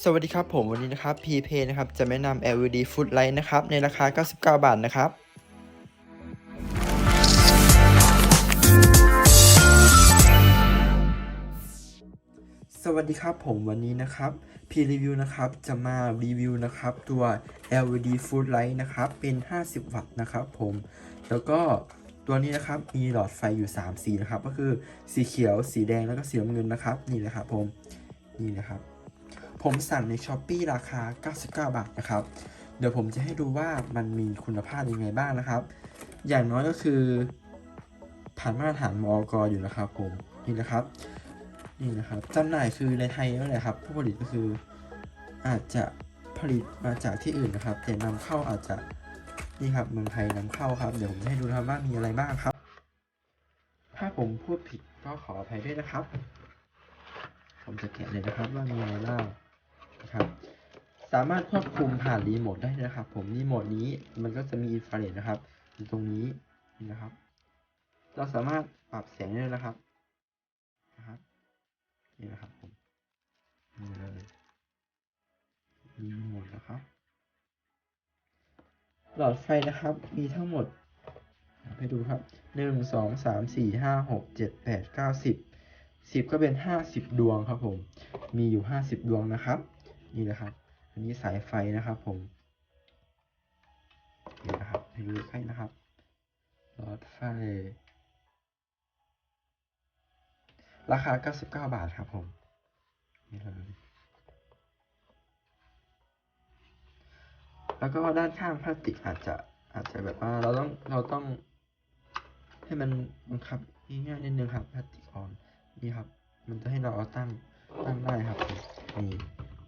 สวัสดีครับผมวันนี้นะครับ p p นะครับ จะแนะนำ LED Food Light นะครับ ในราคา 99 บาทนะครับ สวัสดีครับผมวันนี้นะครับ P Review นะครับ จะมารีวิวนะครับ ตัว LED Food Light นะครับ เป็น 50 วัตต์นะครับผม แล้วก็ตัวนี้นะครับ มีหลอดไฟอยู่ 3 สีนะครับ ก็คือสีเขียว สีแดง แล้วก็สีน้ำเงินนะครับ นี่นะครับผม นี่นะครับ ผมสั่งใน s h อ p e e ราคา 99 บาทนะครับ เดี๋ยวผมจะให้ดูว่ามันมีคุณภาพยังไงบ้างนะครับ อย่างน้อยก็คือ ผ่านมาตรฐานมอกอยู่นะครับผม นี่นะครับนี่นะครับจำหน่ายคือในไทยนั่นแหละครับ ผู้ผลิตก็คืออาจจะผลิตมาจากที่อื่นนะครับ แต่นำเข้าอาจจะนี่ครับเมืองไทยนำเข้าครับ เดี๋ยวผมจะให้ดูนะครับว่ามีอะไรบ้างครับ ถ้าผมพูดผิดก็ขออภัยด้วยนะครับ ผมจะแกะเลยนะครับว่ามีอะไรบ้าง นะครับ สามารถควบคุมผ่านรีโมทได้นะครับ ผมรีโมทนี้มันก็จะมีอินฟราเรดนะครับอยู่ตรงนี้นะครับ เราสามารถปรับแสงได้นะครับนะครับนี่นะครับผมนี่เลยรีโมทนะครับ หลอดไฟนะครับมีทั้งหมดไปดูครับหนึ่งสองสามสี่ห้าหกเจ็ดแปดเก้าสิบสิบก็เป็นห้าสิบดวงครับผม มีอยู่ห้าสิบดวงนะครับ นี่นะครับ อันนี้สายไฟนะครับ ผมนี่นะครับให้ดูใกล้นะครับหลอดไฟราคา 99 บาทครับผมนี่เลยแล้วก็ด้านข้างพลาสติกอาจจะอาจจะแบบว่าเราต้องเราต้อง ให้มันบังคับง่ายๆนิดนึงครับพลาสติกออนนี่ครับ มันจะให้เราเอาตั้งตั้งได้ครับนี่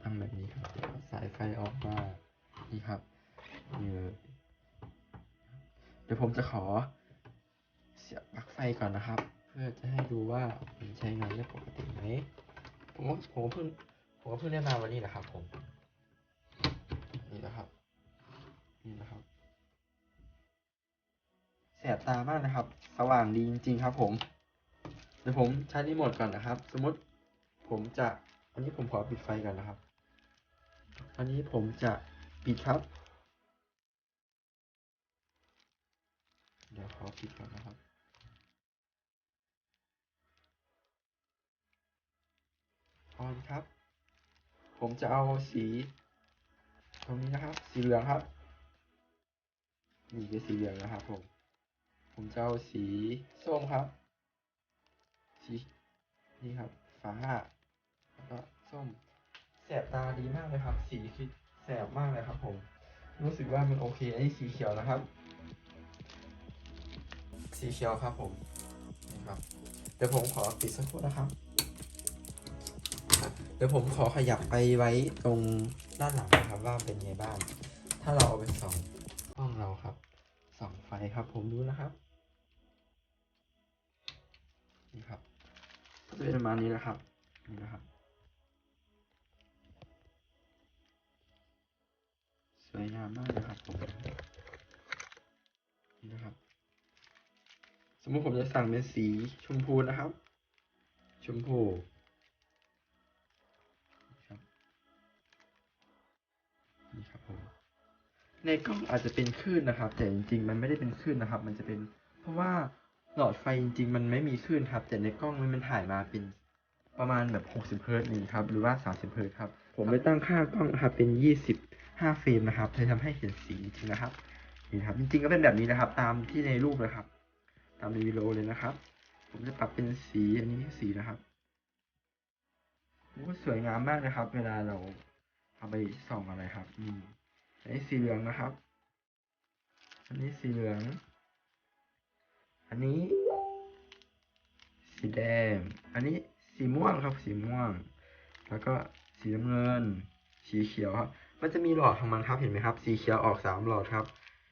ตั้งแบบนี้ครับ สายไฟออกมานี่ครับนี่เลยเดี๋ยวผมจะขอเสียบปลั๊กไฟก่อนนะครับ เพื่อจะให้ดูว่ามันใช้งานได้ปกติไหมผมผมเพิ่งผมเพิ่งได้มาวันนี้แหละครับ ผม นี่นะครับ นี่นะครับแสบตามากนะครับ สว่างดีจริง ๆ ครับ ผมเดี๋ยวผมใช้รีโมทก่อนนะครับ สมมติผมจะอันนี้ผมขอปิดไฟก่อนนะครับ อันนี้ผมจะปิดครับ เดี๋ยวขอปิดก่อนนะครับ ออนครับ ผมจะเอาสี ตรงนี้นะครับ สีเหลืองครับ นี่คือสีเหลืองนะครับผม ผมจะเอาสีส้มครับ สี นี่ครับฟ้าแล้วก็ส้ม แสบตาดีมากเลยครับ สีคือแสบมากเลยครับ ผม รู้สึกว่ามันโอเคอันนี้สีเขียวนะครับ สีเขียวครับผมนี่ครับ เดี๋ยวผมขอปิดสักครู่นะครับ เดี๋ยวผมขอขยับไปไว้ตรงด้านหลังนะครับว่าเป็นไงบ้าง ถ้าเราเอาไปส่องห้องเราครับส่องไฟครับ ผมดูนะครับนี่ครับก็จะเป็นประมาณนี้นะครับนี่นะครับ วยงามมากเลยครับผมนี่นะครับ สมมติผมจะสั่งเป็นสีชมพูนะครับ ชมพูนี่ครับผมในกล้องอาจจะเป็นคลื่นนะครับ แต่จริงๆ มันไม่ได้เป็นคลื่นนะครับ มันจะเป็น เพราะว่าหลอดไฟจริงๆ มันไม่มีคลื่นครับ แต่ในกล้องมันถ่ายมาเป็นประมาณแบบ 60 เฮิร์ตซ์นี่ครับ หรือว่า 30 เฮิร์ตซ์ครับ ผมไปตั้งค่ากล้องนะครับเป็น 25เฟรมนะครับเลยทำให้เห็นสีจริงนะครับนี่ครับ จริงๆก็เป็นแบบนี้นะครับ ตามที่ในรูปเลยครับ ตามในวิดีโอเลยนะครับ ผมจะปรับเป็นสีอันนี้สีนะครับโอ้สวยงามมากนะครับ เวลาเราเอาไปส่องอะไรครับนี่อันนี้สีเหลืองนะครับ อันนี้สีเหลือง อันนี้ สีแดง อันนี้สีม่วงครับ สีม่วง แล้วก็ สีน้ำเงิน สีเขียวครับ มันจะมีหลอดของมันครับเห็นไหมครับ สีเขียวออกสามหลอดครับ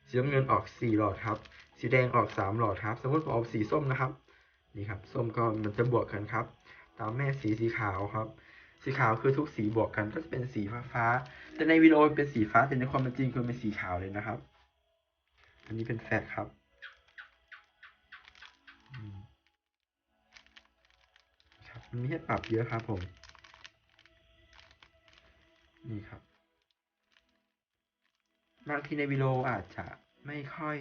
สีน้ำเงินออกสี่หลอดครับ สีแดงออกสามหลอดครับ สมมติผมเอาสีส้มนะครับ นี่ครับ ส้มก็มันจะบวกกันครับ ตามแม่สีสีขาวครับ สีขาวคือทุกสีบวกกันก็จะเป็นสีฟ้าฟ้า แต่ในวิดีโอเป็นสีฟ้า แต่ในความเป็นจริงคือเป็นสีขาวเลยนะครับ อันนี้เป็นแฟลชครับครับ มันมีให้ปรับเยอะครับผม นี่ครับ บางทีในวิดีโออาจจะไม่ค่อย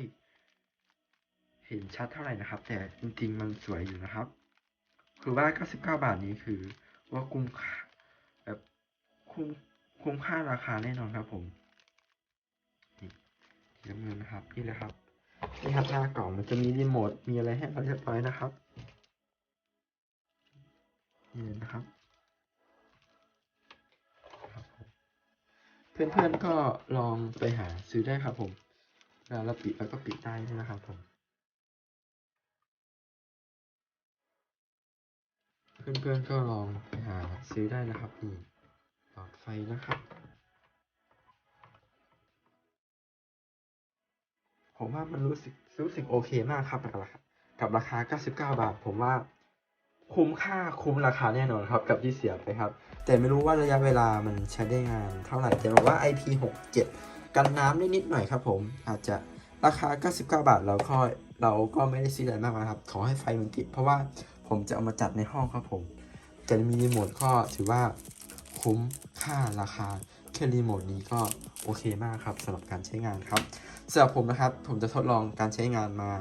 เห็นชัดเท่าไหร่นะครับ แต่จริงๆ มันสวยอยู่นะครับ คือว่า 99 บาทนี้คือ ว่าคุ้มค่าแบบคุ้มคุ้มค่าราคาแน่นอนครับผมนี่สีน้ำเงินนะครับนี่เลยครับนี่ครับหน้ากล่องมันจะมีรีโมทมีอะไรให้เราเรียบร้อยนะครับนี่เลยนะครับ เพื่อนๆก็ลองไปหาซื้อได้ครับผมเวลาเราปิดแล้วก็ปิดได้นะครับผม เพื่อนๆก็ลองไปหาซื้อได้นะครับนี่หลอดไฟนะครับ ผมว่ามันรู้สึกรู้สึกโอเคมากครับกับราคากับราคา99 บาท ผมว่า คุ้มค่าคุ้มราคาแน่นอนครับกับที่เสียไปครับ แต่ไม่รู้ว่าระยะเวลามันใช้ได้งานเท่าไหร่แต่บอกว่า IP67 กันน้ำได้นิดหน่อยครับผมอาจจะราคา 99 บาทเราก็เราก็ไม่ได้ซื้ออะไรมากนะครับ ขอให้ไฟมันติด เพราะว่าผมจะเอามาจัดในห้องครับผมแต่มีรีโมทก็ถือว่าคุ้มค่าราคาแค่รีโมทนี้ก็โอเคมากครับสำหรับการใช้งานครับสำหรับผมนะครับ ผมจะทดลองการใช้งานมา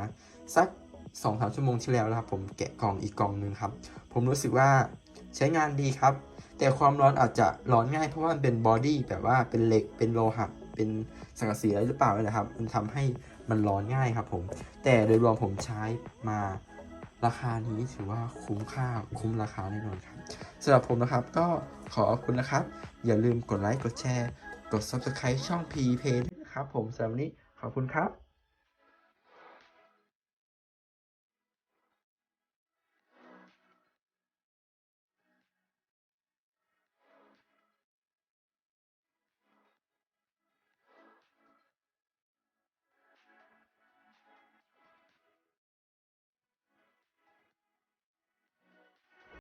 สัก 2องสามชั่วโมงที่แล้วนะครับ ผมแกะกล่องอีกกล่องหนึ่งครับ ผมรู้สึกว่าใช้งานดีครับ แต่ความร้อนอาจจะร้อนง่ายเพราะว่ามันเป็นบอดี้แบบว่าเป็นเหล็กเป็นโลหะเป็นสังกะสีอะไรหรือเปล่านะครับ มันทำให้มันร้อนง่ายครับ ผม แต่โดยรวมผมใช้มาราคานี้ถือว่าคุ้มค่าคุ้มราคาแน่นอนครับสำหรับผมนะครับก็ขอขอบคุณนะครับ อย่าลืมกดไลค์กดแชร์ กด subscribe ช่อง p p ด้วยนะครับผมสำหรับวันนี้ขอบคุณครับ